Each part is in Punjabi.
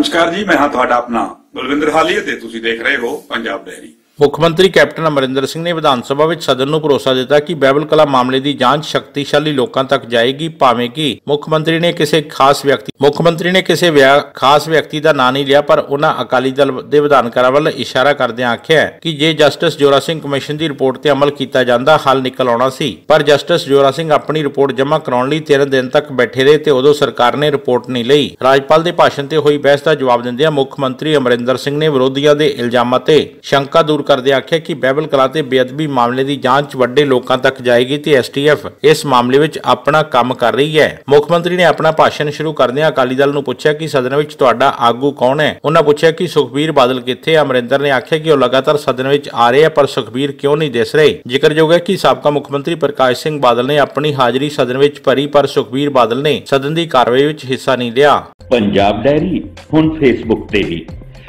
ਨਮਸਕਾਰ ਜੀ, ਮੈਂ ਹਾਂ ਤੁਹਾਡਾ ਆਪਣਾ ਬਲਵਿੰਦਰ ਹਾਲੀ ਅਤੇ ਤੁਸੀਂ ਦੇਖ ਰਹੇ ਹੋ ਪੰਜਾਬ ਡੈਰੀ। ਮੁੱਖ ਮੰਤਰੀ ਕੈਪਟਨ ਅਮਰਿੰਦਰ ਸਿੰਘ ਨੇ ਵਿਧਾਨ ਸਭਾ ਵਿੱਚ ਸਦਨ ਨੂੰ ਭਰੋਸਾ ਦਿੱਤਾ ਕਿ ਬਾਈਬਲ ਕਲਾ ਮਾਮਲੇ ਦੀ ਜਾਂਚ ਸ਼ਕਤੀਸ਼ਾਲੀ ਲੋਕਾਂ ਤੱਕ ਜਾਏਗੀ, ਭਾਵੇਂ ਕਿ ਮੁੱਖ ਮੰਤਰੀ ਨੇ ਕਿਸੇ ਖਾਸ ਵਿਅਕਤੀ ਮੁੱਖ ਮੰਤਰੀ ਨੇ ਕਿਸੇ ਖਾਸ ਵਿਅਕਤੀ ਦਾ ਨਾਂ ਨਹੀਂ ਲਿਆ, ਪਰ ਉਹਨਾਂ ਅਕਾਲੀ ਦਲ ਦੇ ਵਿਧਾਨਕਾਰਾਂ ਵੱਲ ਇਸ਼ਾਰਾ ਕਰਦਿਆਂ ਆਖਿਆ ਕਿ ਜੇ ਜਸਟਿਸ ਜੋਰਾ ਸਿੰਘ ਕਮਿਸ਼ਨ ਦੀ ਰਿਪੋਰਟ ਤੇ ਅਮਲ ਕੀਤਾ ਜਾਂਦਾ, ਹੱਲ ਨਿਕਲ ਆਉਣਾ ਸੀ। ਪਰ ਜਸਟਿਸ ਜੋਰਾ ਸਿੰਘ ਆਪਣੀ ਰਿਪੋਰਟ ਜਮ੍ਹਾਂ ਕਰਾਉਣ ਲਈ 3 ਦਿਨ ਤੱਕ ਬੈਠੇ ਰਹੇ ਤੇ ਉਦੋਂ ਸਰਕਾਰ ਨੇ ਰਿਪੋਰਟ ਨਹੀਂ ਲਈ। ਰਾਜਪਾਲ ਦੇ ਭਾਸ਼ਣ ਤੇ ਹੋਈ ਬਹਿਸ ਦਾ ਜਵਾਬ ਦਿੰਦਿਆਂ ਮੁੱਖ ਮੰਤਰੀ ਅਮਰਿੰਦਰ ਸਿੰਘ ਨੇ ਵਿਰੋਧੀਆਂ ਦੇ ਇਲਜ਼ਾਮਾਂ ਤੇ ਸ਼ੰਕਾ ਦੂਰ ਕਰਦੇ ਆਖਿਆ ਕਿ ਬਾਈਬਲ ਕਲਾ ਤੇ ਬੇਅਦਬੀ ਮਾਮਲੇ ਦੀ ਜਾਂਚ ਵੱਡੇ ਲੋਕਾਂ ਤੱਕ ਜਾਏਗੀ ਤੇ ਐਸਟੀਐਫ ਇਸ ਮਾਮਲੇ ਵਿੱਚ ਆਪਣਾ ਕੰਮ ਕਰ ਰਹੀ ਹੈ। ਮੁੱਖ ਮੰਤਰੀ ਨੇ ਆਪਣਾ ਭਾਸ਼ਣ ਸ਼ੁਰੂ ਕਰਦਿਆਂ ਅਕਾਲੀ ਦਲ ਨੂੰ ਪੁੱਛਿਆ ਕਿ ਸਦਨ ਵਿੱਚ ਤੁਹਾਡਾ ਆਗੂ ਕੌਣ ਹੈ? ਉਹਨਾਂ ਪੁੱਛਿਆ ਕਿ ਸੁਖਬੀਰ ਬਾਦਲ ਕਿੱਥੇ ਅਮਰਿੰਦਰ ਨੇ ਆਖਿਆ ਕਿ ਉਹ ਲਗਾਤਾਰ ਸਦਨ ਵਿੱਚ ਆ ਰਹੇ ਆ, ਪਰ ਸੁਖਬੀਰ ਕਿਉਂ ਨਹੀਂ ਦਿਸ ਰਹੇ? ਜ਼ਿਕਰਯੋਗ ਹੈ ਕਿ ਸਾਬਕਾ ਮੁੱਖ ਮੰਤਰੀ ਪ੍ਰਕਾਸ਼ ਸਿੰਘ ਬਾਦਲ ਨੇ ਆਪਣੀ ਹਾਜ਼ਰੀ ਸਦਨ ਵਿੱਚ ਭਰੀ, ਪਰ ਸੁਖਬੀਰ ਬਾਦਲ ਨੇ ਸਦਨ ਦੀ ਕਾਰਵਾਈ ਵਿੱਚ ਹਿੱਸਾ ਨਹੀਂ ਲਿਆ। ਪੰਜਾਬ ਡੈਰੀ ਹੁਣ ਫੇਸਬੁੱਕ ਤੇ ਵੀ।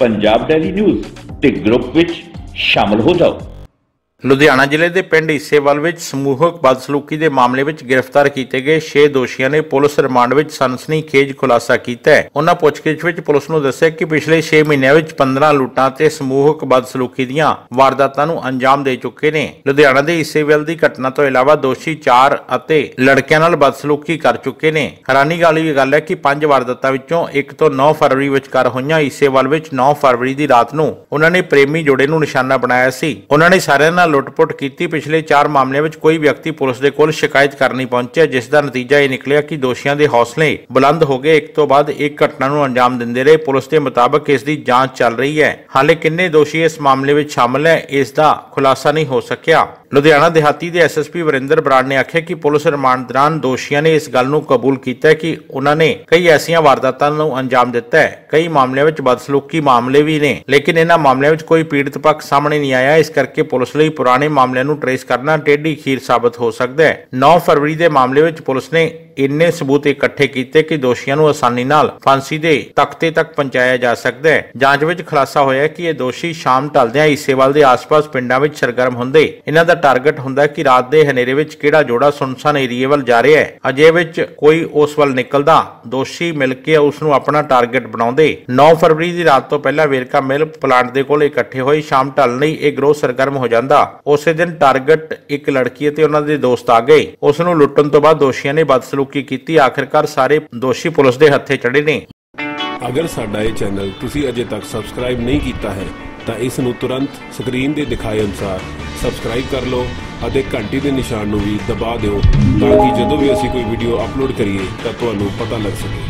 ਪੰਜਾਬ ਡੈਲੀ ਨਿਊਜ਼ ਤੇ ਗਰੁੱਪ ਵਿੱਚ ਸ਼ਾਮਲ ਹੋ ਜਾਓ। ਲੁਧਿਆਣਾ ਜ਼ਿਲ੍ਹੇ ਦੇ ਪਿੰਡ ਈਸੇਵਾਲ ਵਿੱਚ ਸਮੂਹਕ ਬਦਸਲੂਕੀ ਦੇ ਮਾਮਲੇ ਵਿੱਚ ਗ੍ਰਿਫਤਾਰ ਕੀਤੇ ਗਏ 6 ਦੋਸ਼ੀਆਂ ਨੇ ਪੁਲਿਸ ਰਿਮਾਂਡ ਵਿੱਚ ਸਨਸਨੀਖੇਜ ਖੁਲਾਸਾ ਕੀਤਾ ਹੈ। ਉਹਨਾਂ ਪੁੱਛਗਿੱਛ ਵਿੱਚ ਪੁਲਿਸ ਨੂੰ ਦੱਸਿਆ ਕਿ ਪਿਛਲੇ 6 ਮਹੀਨਿਆਂ ਵਿੱਚ 15 ਲੁੱਟਾਂ ਤੇ ਸਮੂਹਕ ਬਦਸਲੂਕੀ ਦੀਆਂ ਵਾਰਦਾਤਾਂ ਨੂੰ ਅੰਜਾਮ ਦੇ ਚੁੱਕੇ ਨੇ। ਲੁਧਿਆਣਾ ਦੇ ਹਿੱਸੇਵਾਲ ਦੀ ਘਟਨਾ ਤੋਂ ਇਲਾਵਾ ਦੋਸ਼ੀ 4 ਅਤੇ ਲੜਕਿਆਂ ਨਾਲ ਬਦਸਲੂਕੀ ਕਰ ਚੁੱਕੇ ਨੇ। ਹੈਰਾਨੀ ਵਾਲੀ ਗੱਲ ਹੈ ਕਿ ਪੰਜ ਵਾਰਦਾਤਾਂ ਵਿੱਚੋਂ ਇੱਕ ਤੋਂ 9 ਫਰਵਰੀ ਵਿਚਕਾਰ ਹੋਈਆਂ ਹਿੱਸੇਵਾਲ ਵਿੱਚ 9 ਫਰਵਰੀ ਦੀ ਰਾਤ ਨੂੰ ਉਹਨਾਂ ਨੇ ਪ੍ਰੇਮੀ ਜੋੜੇ ਨੂੰ ਨਿਸ਼ਾਨਾ ਬਣਾਇਆ ਸੀ। ਉਹਨਾਂ ਨੇ ਸਾਰਿਆਂ ਨਾਲ ਲੁੱਟਪੁੱਟ ਕੀਤੀ। ਪਿਛਲੇ 4 ਮਾਮਲਿਆਂ ਵਿੱਚ ਕੋਈ ਵਿਅਕਤੀ ਪੁਲਿਸ ਦੇ ਕੋਲ ਸ਼ਿਕਾਇਤ ਕਰਨੀ ਪਹੁੰਚਿਆ, ਜਿਸ ਦਾ ਨਤੀਜਾ ਇਹ ਨਿਕਲਿਆ ਕਿ ਦੋਸ਼ੀਆਂ ਦੇ ਹੌਸਲੇ ਬੁਲੰਦ ਹੋ ਗਏ। ਇੱਕ ਤੋਂ ਬਾਅਦ ਇੱਕ ਘਟਨਾ ਨੂੰ ਅੰਜਾਮ ਦਿੰਦੇ ਰਹੇ। ਪੁਲਿਸ ਦੇ ਮੁਤਾਬਕ ਇਸ ਦੀ ਜਾਂਚ ਚੱਲ ਰਹੀ ਹੈ। ਹਾਲੇ ਕਿੰਨੇ ਦੋਸ਼ੀ ਇਸ ਮਾਮਲੇ ਵਿੱਚ ਸ਼ਾਮਲ ਹੈ, ਇਸ ਦਾ ਖੁਲਾਸਾ ਨਹੀਂ ਹੋ ਸਕਿਆ। ਲੁਧਿਆਣਾ ਦਿਹਾਤੀ ਦੇ ਐਸਐਸਪੀ ਵਰਿੰਦਰ ਬਰਾੜ ਨੇ ਆਖਿਆ ਕਿ ਪੁਲਿਸ ਰਿਮਾਂਡ ਦੌਰਾਨ ਦੋਸ਼ੀਆਂ ਨੇ ਇਸ ਗੱਲ ਨੂੰ ਕਬੂਲ ਕੀਤਾ ਕਿ ਉਹਨਾਂ ਨੇ ਕਈ ਐਸੀਆਂ ਵਾਰਦਾਤਾਂ ਨੂੰ ਅੰਜਾਮ ਦਿੱਤਾ ਹੈ। ਕਈ ਮਾਮਲਿਆਂ ਵਿੱਚ ਬਦਸਲੂਕੀ ਮਾਮਲੇ ਵੀ ਨੇ, ਲੇਕਿਨ ਇਹਨਾਂ ਮਾਮਲਿਆਂ ਵਿੱਚ ਕੋਈ ਪੀੜਤ ਪੱਖ ਸਾਹਮਣੇ ਨਹੀਂ ਆਇਆ। ਇਸ ਕਰਕੇ ਪੁਲਿਸ ਲਈ ਪੁਰਾਣੇ ਮਾਮਲਿਆਂ ਨੂੰ ਟਰੇਸ ਕਰਨਾ ਟੇਢੀ ਖੀਰ ਸਾਬਤ ਹੋ ਸਕਦਾ ਹੈ। 9 ਫਰਵਰੀ ਦੇ ਮਾਮਲੇ ਵਿੱਚ ਪੁਲਿਸ ਨੇ ਇੰਨੇ ਸਬੂਤ ਇਕੱਠੇ ਕੀਤੇ ਕਿ ਦੋਸ਼ੀਆਂ ਨੂੰ ਆਸਾਨੀ ਨਾਲ ਫਾਂਸੀ ਦੇ ਤਖਤੇ ਤੱਕ ਪਹੁੰਚਾਇਆ ਜਾ ਸਕਦਾ ਹੈ। ਜਾਂਚ ਵਿੱਚ ਖੁਲਾਸਾ ਹੋਇਆ ਕਿ ਇਹ ਦੋਸ਼ੀ ਸ਼ਾਮ ਢਲਦਿਆਂ ਈਸੇਵਾਲ ਦੇ ਆਸ-ਪਾਸ ਪਿੰਡਾਂ ਵਿੱਚ ਸਰਗਰਮ ਹੁੰਦੇ। ਇਹਨਾਂ ਦਾ ਟਾਰਗੇਟ ਹੁੰਦਾ ਹੈ ਕਿ ਰਾਤ ਦੇ ਹਨੇਰੇ ਵਿੱਚ ਕਿਹੜਾ ਜੋੜਾ ਸੁਨਸਾਨ ਏਰੀਏ ਵੱਲ ਜਾ ਰਿਹਾ ਹੈ। ਅਜੇ ਵਿੱਚ ਕੋਈ ਉਸ ਵੱਲ ਨਿਕਲਦਾ ਦੋਸ਼ੀ ਮਿਲ ਕੇ ਉਸ ਨੂੰ ਆਪਣਾ ਟਾਰਗੇਟ ਬਣਾਉਂਦੇ। 9 ਫਰਵਰੀ ਦੀ ਰਾਤ ਤੋਂ ਪਹਿਲਾਂ ਵੇਰਕਾ ਮਿਲ ਪਲਾਂਟ ਦੇ ਕੋਲ ਇਕੱਠੇ ਹੋਏ ਸ਼ਾਮ ਢਲਣ ਲਈ ਇਹ ਗਰੋਹ ਸਰਗਰਮ ਹੋ ਜਾਂਦਾ। ਉਸੇ ਦਿਨ ਟਾਰਗੇਟ ਇੱਕ ਲੜਕੀ ਅਤੇ ਉਹਨਾਂ ਦੇ ਦੋਸਤ ਆ ਗਏ। ਉਸ ਨੂੰ ਲੁੱਟਣ ਤੋਂ ਬਾਅਦ ਦੋਸ਼ੀਆਂ ਨੇ ਬਦਸਲੂਕੀ ਕੀਤੀ। ਆਖਿਰਕਾਰ ਸਾਰੇ ਦੋਸ਼ੀ ਪੁਲਿਸ ਦੇ ਹੱਥੇ ਚੜੇ ਨੇ। ਅਗਰ ਸਾਡਾ ਇਹ ਚੈਨਲ ਤੁਸੀਂ ਅਜੇ ਤੱਕ ਸਬਸਕ੍ਰਾਈਬ ਨਹੀਂ ਕੀਤਾ ਹੈ, ਤਾਂ ਇਸ ਨੂੰ ਤੁਰੰਤ ਸਕਰੀਨ ਦੇ ਦਿਖਾਏ ਅਨੁਸਾਰ ਸਬਸਕ੍ਰਾਈਬ ਕਰ ਲਓ ਅਤੇ ਘੰਟੀ ਦੇ ਨਿਸ਼ਾਨ ਨੂੰ ਵੀ ਦਬਾ ਦਿਓ ਤਾਂ ਕਿ ਜਦੋਂ ਵੀ ਅਸੀਂ ਕੋਈ ਵੀਡੀਓ ਅਪਲੋਡ ਕਰੀਏ, ਤਾਂ ਤੁਹਾਨੂੰ ਪਤਾ ਲੱਗ ਸਕੇ।